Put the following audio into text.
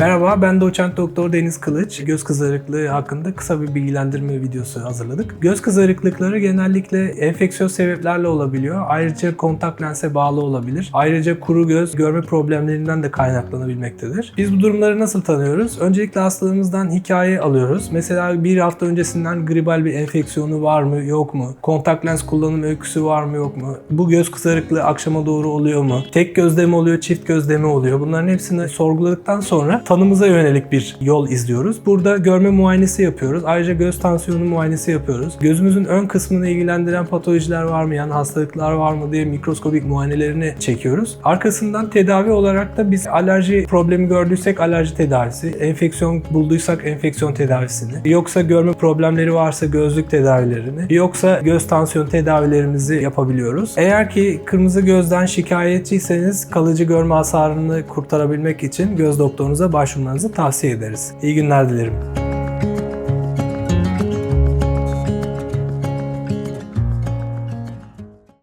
Merhaba, ben doçent doktor Deniz Kılıç. Göz kızarıklığı hakkında kısa bir bilgilendirme videosu hazırladık. Göz kızarıklıkları genellikle enfeksiyon sebeplerle olabiliyor. Ayrıca kontak lense bağlı olabilir. Ayrıca kuru göz görme problemlerinden de kaynaklanabilmektedir. Biz bu durumları nasıl tanıyoruz? Öncelikle hastalığımızdan hikaye alıyoruz. Mesela bir hafta öncesinden gribal bir enfeksiyonu var mı, yok mu? Kontak lens kullanım öyküsü var mı, yok mu? Bu göz kızarıklığı akşama doğru oluyor mu? Tek gözde mi oluyor, çift gözde mi oluyor? Bunların hepsini sorguladıktan sonra tanımıza yönelik bir yol izliyoruz. Burada görme muayenesi yapıyoruz. Ayrıca göz tansiyonu muayenesi yapıyoruz. Gözümüzün ön kısmını ilgilendiren patolojiler var mı, yani hastalıklar var mı diye mikroskobik muayenelerini çekiyoruz. Arkasından tedavi olarak da biz alerji problemi gördüysek alerji tedavisi, enfeksiyon bulduysak enfeksiyon tedavisini, yoksa görme problemleri varsa gözlük tedavilerini, yoksa göz tansiyon tedavilerimizi yapabiliyoruz. Eğer ki kırmızı gözden şikayetçiyseniz kalıcı görme hasarını kurtarabilmek için göz doktorunuza başvurmanızı tavsiye ederiz. İyi günler dilerim.